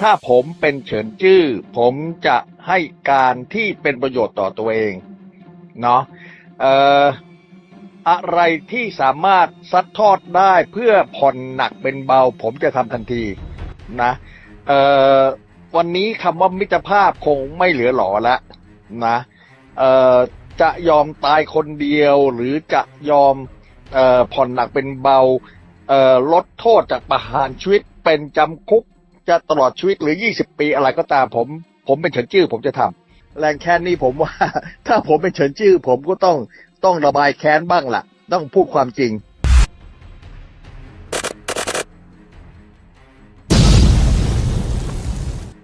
ถ้าผมเป็นเฉินจื้อ ผมจะให้การที่เป็นประโยชน์ต่อตัวเอง เนาะเอ่ออะไรที่สามารถซัดทอดได้เพื่อผ่อนหนักเป็นเบา ผมจะทำทันทีนะเอ่อวันนี้คำว่ามิตรภาพคงไม่เหลือหล่อแล้วนะเอ่อจะยอมตายคนเดียวหรือจะยอมเอ่อผ่อนหนักเป็นเบาเอ่อลดโทษจากประหารชีวิตเป็นจำคุก จะตลอดชีวิตหรือ 20 ปีอะไรก็ตามผม ผมเป็นเฉินจื้อผมจะทำแรงแค้นนี่ผมว่า ถ้าผมเป็นเฉินจื้อผมก็ต้องต้องระบายแค้นบ้างล่ะ ต้องพูดความจริง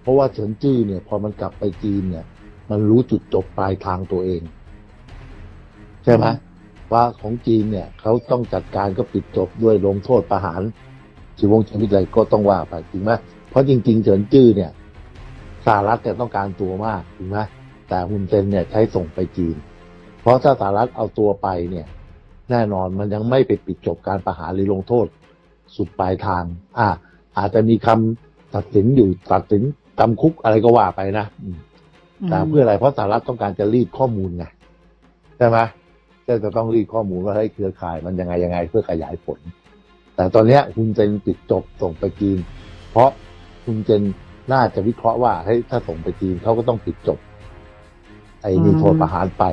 เพราะว่าเฉินจื้อเนี่ยพอมันกลับไปจีนเนี่ย มันรู้จุดจบปลายทางตัวเอง ใช่ไหมว่าของจีนเนี่ยเขาต้องจัดการก็ปิดจบด้วยลงโทษประหารชีวงชีวิตอะไรก็ต้องว่าไปจริงไหม ราะจริง ๆ เฉินจื้อเนี่ยสหรัฐเนี่ยต้องการตัวมากจริงไหมแต่ฮุนเซนเนี่ยใช้ส่งไปจีน เพราะถ้าสหรัฐเอาตัวไปเนี่ย แน่นอนมันยังไม่ไปปิดจบการประหารหรือลงโทษ สุดปลายทาง อ่า อาจจะมีคำตัดสินอยู่ตัดสินจำคุกอะไรก็ว่าไปนะอืมแต่เพื่ออะไรเพราะสหรัฐต้องการจะรีดข้อมูลไงใช่ไหมก็จะต้องรีดข้อมูลว่าให้เครือข่ายมันยังไงยังไงเพื่อขยายผล แต่ตอนเนี้ยคุณเจนปิดจบส่งไปจีน เพราะ คุณเจนน่าจะวิเคราะห์ว่าเฮ้ยถ้าส่งไปจีนเขาก็ต้องปิดจบ ไอ้นี่โทษประหารไป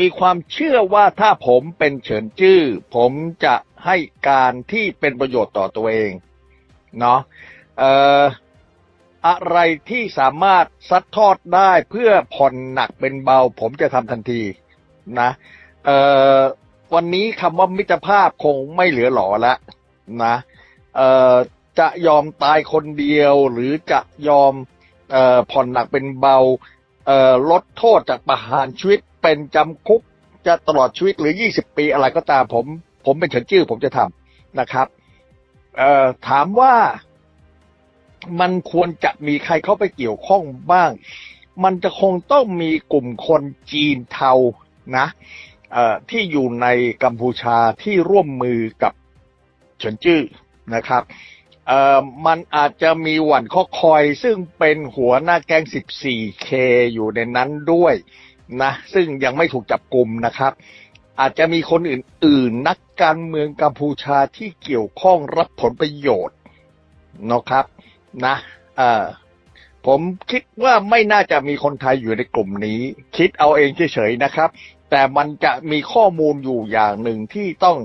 มีความเชื่อว่าถ้าผมเป็นเฉินจื้อ ผมจะให้การที่เป็นประโยชน์ต่อตัวเอง เนาะเอ่ออะไรที่สามารถซัดทอดได้เพื่อผ่อนหนักเป็นเบา ผมจะทำทันทีนะ เอ่อวันนี้คำว่ามิตรภาพคงไม่เหลือหล่อล้ว นะเอ่อจะยอมตายคนเดียวหรือจะยอมเอ่อผ่อนหนักเป็นเบาเอ่อลดโทษจากประหารชีวิตเป็นจำคุกจะตลอดชีวิตหรือ 20 ปีอะไรก็ตามผม ผมเป็นเฉินจื้อผมจะทำนะครับเอ่อถามว่ามันควรจะมีใครเข้าไปเกี่ยวข้องบ้าง มันจะคงต้องมีกลุ่มคนจีนเทานะเอ่อที่อยู่ในกัมพูชาที่ร่วมมือกับ เฉินจื้อนะครับเอ่อมันอาจจะมีหวันข้อคอย ซึ่งเป็นหัวหน้าแก๊ง 14K อยู่ในนั้นด้วยนะ ซึ่งยังไม่ถูกจับกลุ่มนะครับ อาจจะมีคนอื่น ๆ นักการเมืองกัมพูชาที่เกี่ยวข้องรับผลประโยชน์นะครับนะเอ่อผมคิดว่าไม่น่าจะมีคนไทยอยู่ในกลุ่มนี้ คิดเอาเองเฉยๆนะครับ แต่มันจะมีข้อมูลอยู่อย่างหนึ่งที่ต้อง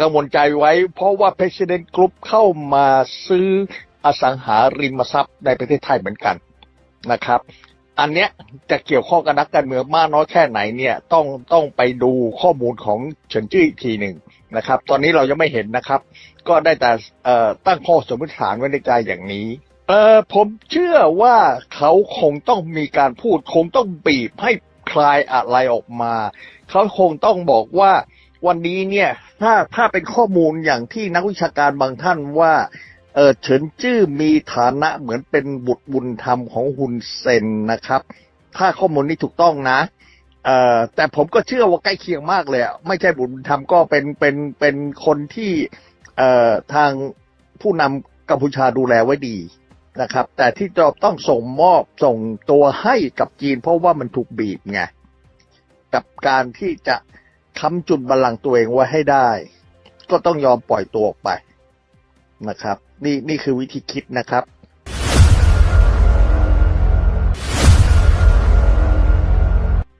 กังวลใจไว้ เพราะว่า President Group เข้ามาซื้ออสังหาริมทรัพย์ในประเทศไทยเหมือนกันนะครับ อันเนี้ยจะเกี่ยวข้องกับนักการเมืองมากน้อยแค่ไหนเนี่ยต้องต้องไปดูข้อมูลของเฉินจี้อีกทีหนึ่งนะครับ ตอนนี้เรายังไม่เห็นนะครับ ก็ได้แต่ตั้งข้อสมมติฐานไว้ในใจอย่างนี้เออผมเชื่อว่าเขาคงต้องมีการพูดคงต้องบีบให้คลายอะไรออกมา เขาคงต้องบอกว่า วันนี้เนี่ยถ้าถ้าเป็นข้อมูลอย่างที่นักวิชาการบางท่านว่าเออเฉินจื้อมีฐานะเหมือนเป็นบุตรบุญธรรมของฮุนเซนนะครับ ถ้าข้อมูลนี้ถูกต้องนะเออแต่ผมก็เชื่อว่าใกล้เคียงมากเลยอะไม่ใช่บุตรบุญธรรมก็เป็นเป็นเป็นคนที่เอ่อทางผู้นำกัมพูชาดูแลไว้ดีนะครับ แต่ที่จะต้องส่งมอบส่งตัวให้กับจีน เพราะว่ามันถูกบีบไงกับการที่จะ ค้ำจุนบัลลังก์ตัวเองไว้ให้ได้ ก็ต้องยอมปล่อยตัวออกไปนะครับ นี่นี่คือวิธีคิดนะครับ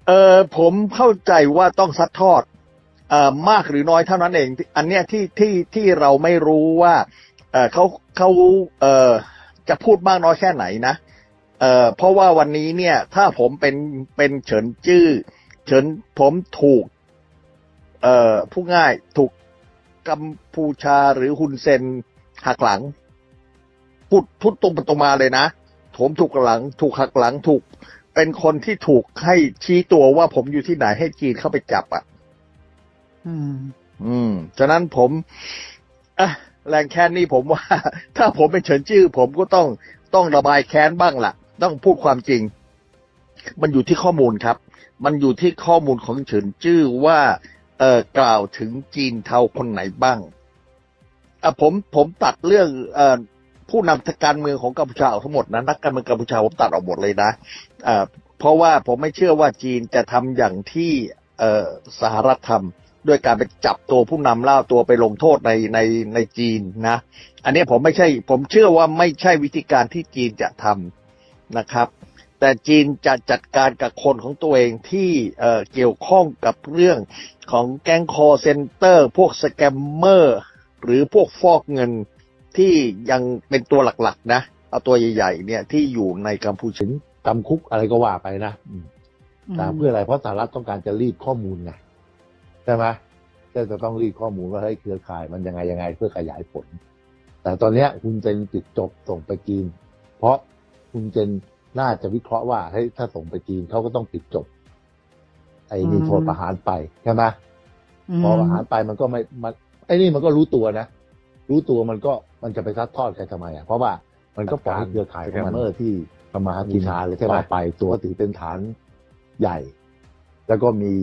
เออผมเข้าใจว่าต้องซัดทอดเอ่อมากหรือน้อยเท่านั้นเอง อันเนี้ยที่ที่ที่เราไม่รู้ว่าเออเขาเขาเออจะพูดมากน้อยแค่ไหนนะเออเพราะว่าวันนี้เนี่ย ถ้าผมเป็นเป็นเฉินจื้อ เฉินผมถูก เอ่อผู้ง่ายถูกกัมพูชาหรือฮุนเซนหักหลังพูดพูดตรงไปตรงมาเลยนะ ผมถูกหลัง ถูกหักหลังถูก เป็นคนที่ถูกให้ชี้ตัวว่าผมอยู่ที่ไหนให้จีนเข้าไปจับอะ อืม อืมฉะนั้นผมอะแรงแค้นนี่ผมว่า ถ้าผมเป็นเฉินจื้อผมก็ต้องต้องระบายแค้นบ้างล่ะ ต้องพูดความจริง มันอยู่ที่ข้อมูลครับ มันอยู่ที่ข้อมูลของเฉินจื้อว่า เอ่อกล่าวถึงจีนเทาคนไหนบ้างอ่อผมผมตัดเรื่องเอ่อผู้นำทางการเมืองของกัมพูชาออกทั้งหมดนะนักการเมืองกัมพูชาผมตัดออกหมดเลยนะเอ่อเพราะว่าผมไม่เชื่อว่าจีนจะทำอย่างที่เอ่อสหรัฐทำด้วยการไปจับตัวผู้นำล่าตัวไปลงโทษในในในจีนนะ อันนี้ผมไม่ใช่ ผมเชื่อว่าไม่ใช่วิธีการที่จีนจะทำนะครับ แต่จีนจะจัดการกับคนของตัวเองที่เอ่อเกี่ยวข้องกับเรื่องของแก๊งคอเซ็นเตอร์ พวกสแกมเมอร์หรือพวกฟอกเงินที่ยังเป็นตัวหลักๆ นะ เอาตัวใหญ่ๆเนี่ยที่อยู่ในกัมพูชาถึงจำคุกอะไรก็ว่าไปนะอืมแต่เพื่ออะไรเพราะสหรัฐต้องการจะรีดข้อมูลไงใช่ไหมก็จะต้องรีดข้อมูลว่าเฮ้ยเครือข่ายมันยังไงยังไง เพื่อขยายผล แต่ตอนเนี้ยคุณเจนปิดจบส่งไปจีน เพราะคุณเจน น่าจะวิเคราะห์ว่าเฮ้ยถ้าส่งไปจีนเขาก็ต้องปิดจบ ไอ้นี่โทษประหารไปใช่ไหมพอประหารไปมันก็ไม่มันไอ้นี่มันก็รู้ตัวนะ รู้ตัวมันก็มันจะไปซัดทอดใครทำไมอะเพราะว่ามันก็ปล่อยให้เครือข่ายของมันเมอร์ที่ทำมาหากินชาเลยใช่ไหมไปตัวถือเป็นฐานใหญ่ แล้วก็มี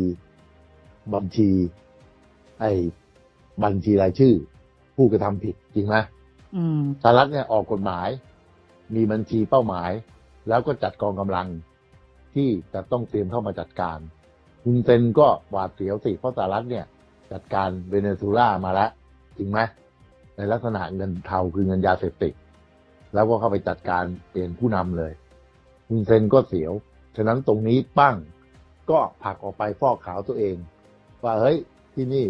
บัญชี ไอ้บัญชีรายชื่อ ผู้กระทำผิดจริงไหมอืมสหรัฐเนี่ยออกกฎหมาย มีบัญชีเป้าหมาย แล้วก็จัดกองกำลังที่จะต้องเตรียมเข้ามาจัดการคุณเซนก็หวาดเสียวสิเพราะสหรัฐเนี่ย จัดการเวเนซุเอลามาแล้วจริงไหมในลักษณะเงินเทาคือเงินยาเสพติดแล้วก็เข้าไปจัดการเปลี่ยนผู้นำเลยคุณเซนก็เสียว ฉะนั้นตรงนี้ปั้งก็ผลักออกไปฟอกขาวตัวเอง ว่าเฮ้ยที่นี่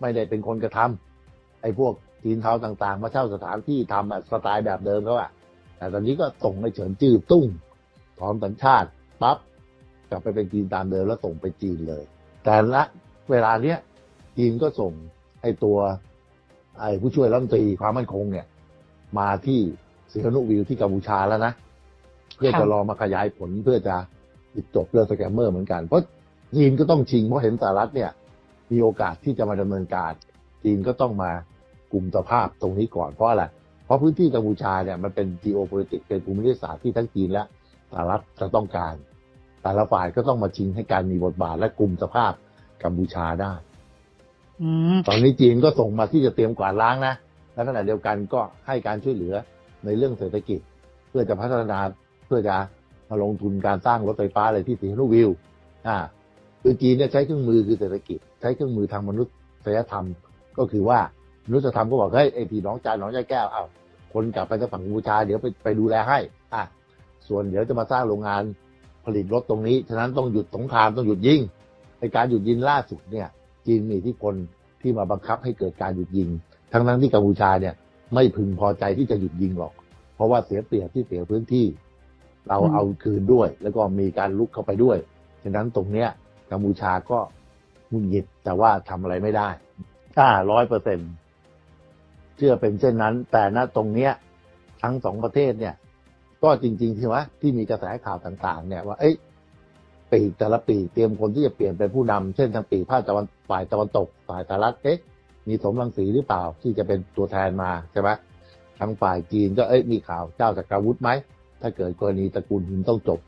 ไม่ได้เป็นคนกระทำไอ้พวกจีนเทาต่างๆ มาเช่าสถานที่ทำสไตล์แบบเดิมเขาอะ แต่ตอนนี้ก็ส่งไปเฉินจื้อตุ้งถอนสัญชาติปั๊บกลับไปเป็นจีนตามเดิมแล้วส่งไปจีนเลย แต่ละเวลาเนี้ยจีนก็ส่งไอ้ตัวไอ้ผู้ช่วยรัฐมนตรีความมั่นคงเนี่ย มาที่สิคนุวิวที่กัมพูชาแล้วนะ เพื่อจะรอมาขยายผลเพื่อจะปิดจบเรื่องสแกมเมอร์เหมือนกัน เพราะจีนก็ต้องชิงเพราะเห็นสหรัฐเนี่ย มีโอกาสที่จะมาดำเนินการ จีนก็ต้องมากลุ่มสภาพตรงนี้ก่อนเพราะอะไร เพราะพื้นที่กัมพูชาเนี่ยมันเป็น geopolitics เป็นภูมิศาสตร์ที่ทั้งจีนและสหรัฐจะต้องการ แต่ละฝ่ายก็ต้องมาชิงให้การมีบทบาทและกลุ่มสภาพกัมพูชาได้อืมตอนนี้จีนก็ส่งมาที่จะเตรียมกวาดล้างนะและขณะเดียวกันก็ให้การช่วยเหลือในเรื่องเศรษฐกิจ เพื่อจะพัฒนาเพื่อจะมาลงทุนการสร้างรถไฟฟ้าอะไรที่สีนุวิวอ่าคือจีนเนี่ยใช้เครื่องมือคือเศรษฐกิจ ใช้เครื่องมือทางมนุษยธรรม ก็คือว่าม นุษยธรรมก็บอกเฮ้ยไอพี่น้องจานน้องใจแก้วเอ้าคนกลับไปทางฝั่งกัมพูชาเดี๋ยวไปไปดูแลให้อะส่วนเดี๋ยวจะมาสร้างโรงงานผลิตรถตรงนี้ ฉะนั้นต้องหยุดสงครามต้องหยุดยิงในการหยุดยิงล่าสุดเนี่ยจีนมีอิทธิพลที่มาบังคับให้เกิดการหยุดยิง ทั้งทั้งที่กัมพูชาเนี่ย ไม่พึงพอใจที่จะหยุดยิงหรอก เพราะว่าเสียเปรียบที่เสียพื้นที่ เราเอาคืนด้วย แล้วก็มีการลุกเข้าไปด้วย ฉะนั้นตรงเนี้ยกัมพูชาก็มุนหงิดแต่ว่าทำอะไรไม่ได้อ่าร้อยเปอร์เซ็นต์ เชื่อเป็นเช่นนั้น แต่ณตรงเนี้ยทั้งสองประเทศเนี่ย ก็จริงๆที่ว่าที่มีกระแสข่าวต่าง ๆ เนี่ยว่าเอ้ยปีกแต่ละปีเตรียมคนที่จะเปลี่ยนเป็นผู้นำเช่นทางปีกภาคตะวันฝ่ายตะวันตกฝ่ายสหรัฐเอ๊ะมีสมรังสีหรือเปล่าที่จะเป็นตัวแทนมาใช่ไหมทางฝ่ายจีนก็เอ้ยมีข่าวเจ้าจักรวุฒิไหมถ้าเกิดกรณีตระกูลหินต้องจบ